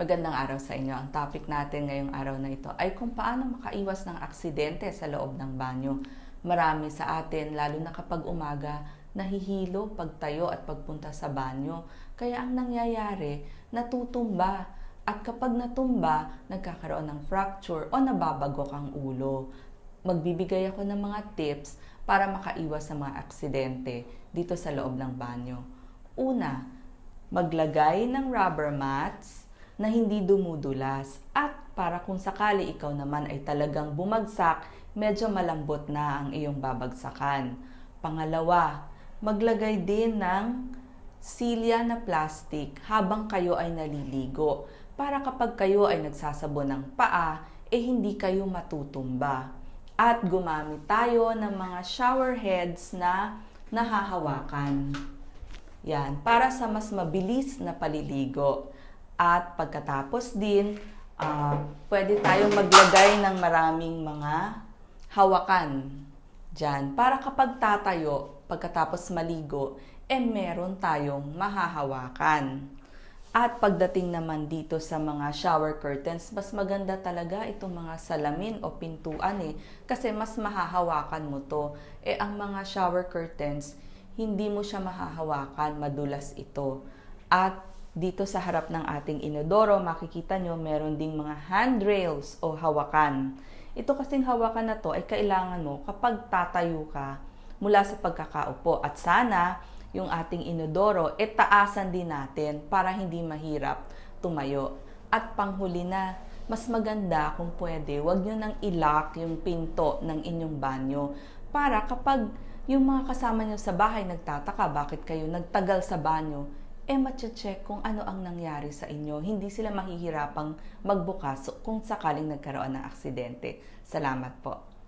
Magandang araw sa inyo. Ang topic natin ngayong araw na ito ay kung paano makaiwas ng aksidente sa loob ng banyo. Marami sa atin, lalo na kapag umaga, nahihilo pagtayo at pagpunta sa banyo. Kaya ang nangyayari, natutumba. At kapag natumba, nagkakaroon ng fracture o nababagok ang ulo. Magbibigay ako ng mga tips para makaiwas sa mga aksidente dito sa loob ng banyo. Una, maglagay ng rubber mats na hindi dumudulas at para kung sakali ikaw naman ay talagang bumagsak, medyo malambot na ang iyong babagsakan. Pangalawa, maglagay din ng silya na plastic habang kayo ay naliligo para kapag kayo ay nagsasabon ng paa, eh hindi kayo matutumba. At gumamit tayo ng mga shower heads na nahahawakan. Yan, para sa mas mabilis na paliligo. At pagkatapos din, ah, pwede tayong maglagay ng maraming mga hawakan dyan. Para kapag tatayo, pagkatapos maligo, eh meron tayong mahahawakan. At pagdating naman dito sa mga shower curtains, mas maganda talaga itong mga salamin o pintuan eh. Kasi mas mahahawakan mo to. Eh ang mga shower curtains, hindi mo siya mahahawakan, madulas ito. At dito sa harap ng ating inodoro, makikita nyo meron ding mga handrails o hawakan. Ito kasing hawakan na to ay kailangan mo kapag tatayo ka mula sa pagkakaupo. At sana yung ating inodoro, e taasan din natin para hindi mahirap tumayo. At panghuli na, mas maganda kung pwede, wag nyo nang ilock yung pinto ng inyong banyo para kapag yung mga kasama nyo sa bahay nagtataka bakit kayo nagtagal sa banyo, eh matche-check kung ano ang nangyari sa inyo. Hindi sila mahihirapang magbukas kung sakaling nagkaroon ng aksidente. Salamat po.